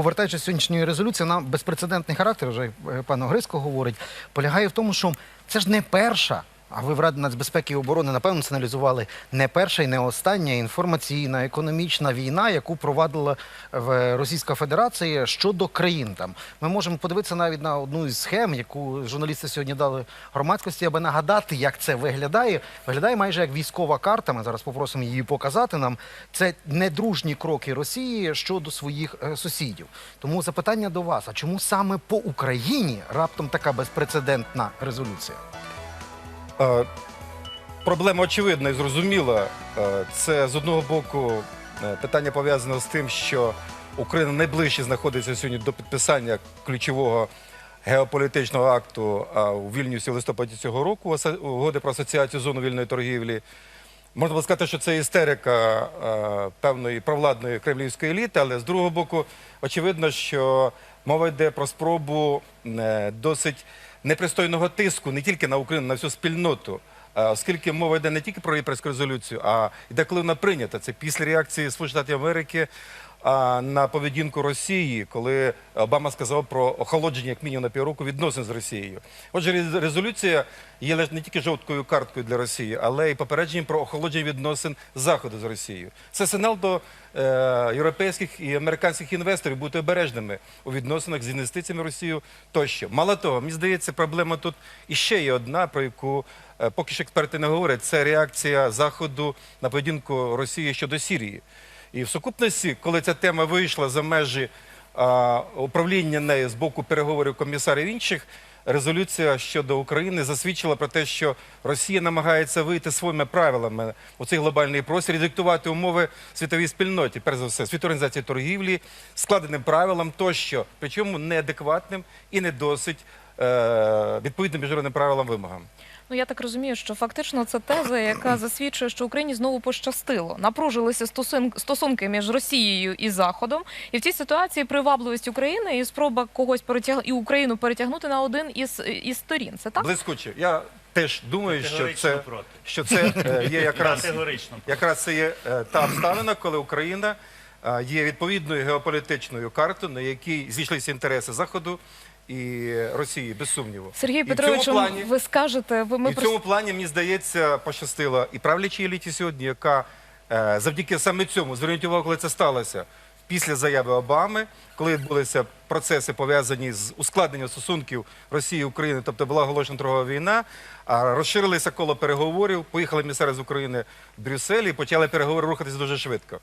повертаючись до сьогоднішньої резолюції, вона безпрецедентний характер, вже е, пан Огриско говорить, полягає в тому, що це ж не перша. А ви в Раді нацбезпеки і оборони напевно це аналізували не перша і не остання інформаційна економічна війна, яку провадила в Російська Федерація щодо країн. Там ми можемо подивитися навіть на одну із схем, яку журналісти сьогодні дали громадськості, аби нагадати, як це виглядає. Виглядає майже як військова карта. Ми зараз попросимо її показати нам. Це недружні кроки Росії щодо своїх е, сусідів. Тому запитання до вас: а чому саме по Україні раптом така безпрецедентна резолюція? Проблема очевидна і зрозуміла. Це з одного боку е, питання пов'язане з тим, що Україна найближче знаходиться сьогодні до підписання ключового геополітичного акту у Вільнюсі в листопаді цього року угоди про асоціацію зону вільної торгівлі. Можна було сказати, що це істерика е, певної провладної кремлівської еліти, але з другого боку, очевидно, що мова йде про спробу е, досить непристойного тиску не тільки на Україну, на всю спільноту. Оскільки мова йде не тільки про європейську резолюцію, а йде, коли вона прийнята. Це після реакції Сполучених Америки на поведінку Росії, коли Обама сказав про охолодження як мінімум на півроку відносин з Росією. Отже, резолюція є лише не тільки жовткою карткою для Росії, але й попередженням про охолодження відносин Заходу з Росією. Це сигнал до е, європейських і американських інвесторів бути обережними у відносинах з інвестиціями в Росію тощо. Мало того, мені здається, проблема тут іще є одна, про яку е, поки що експерти не говорять. Це реакція Заходу на поведінку Росії щодо Сірії. І в сукупності, коли ця тема вийшла за межі управління нею з боку переговорів комісарів інших, резолюція щодо України засвідчила про те, що Росія намагається вийти своїми правилами у цей глобальний простір і диктувати умови світовій спільноті, перш за все, світовій організації торгівлі, складеним правилам тощо, причому неадекватним і не досить е, відповідним міжнародним правилам вимогам. Ну я так розумію, що фактично це теза, яка засвідчує, що Україні знову пощастило. Напружилися стосун- стосунки між Росією і Заходом, і в цій ситуації привабливість України і спроба когось перетяг... і Україну перетягнути на один із, із сторін. Це так? Блискуче. Я теж думаю, що це, проти. що це е, є якраз Якраз це є е, та обставина, коли Україна е, є відповідною геополітичною картою, на якій зійшлися інтереси Заходу і Росії, без сумніву. Сергій Петрович, плані- ви скажете, ви ми і в цьому плані, мені здається, пощастило і правлячій еліті сьогодні, яка е, завдяки саме цьому, зверніть увагу, коли це сталося, після заяви Обами, коли відбулися процеси пов'язані з ускладненням стосунків Росії і України, тобто була оголошена торгова війна, розширилися коло переговорів, поїхали місцеві з України в Брюссель і почали переговори рухатися дуже швидко.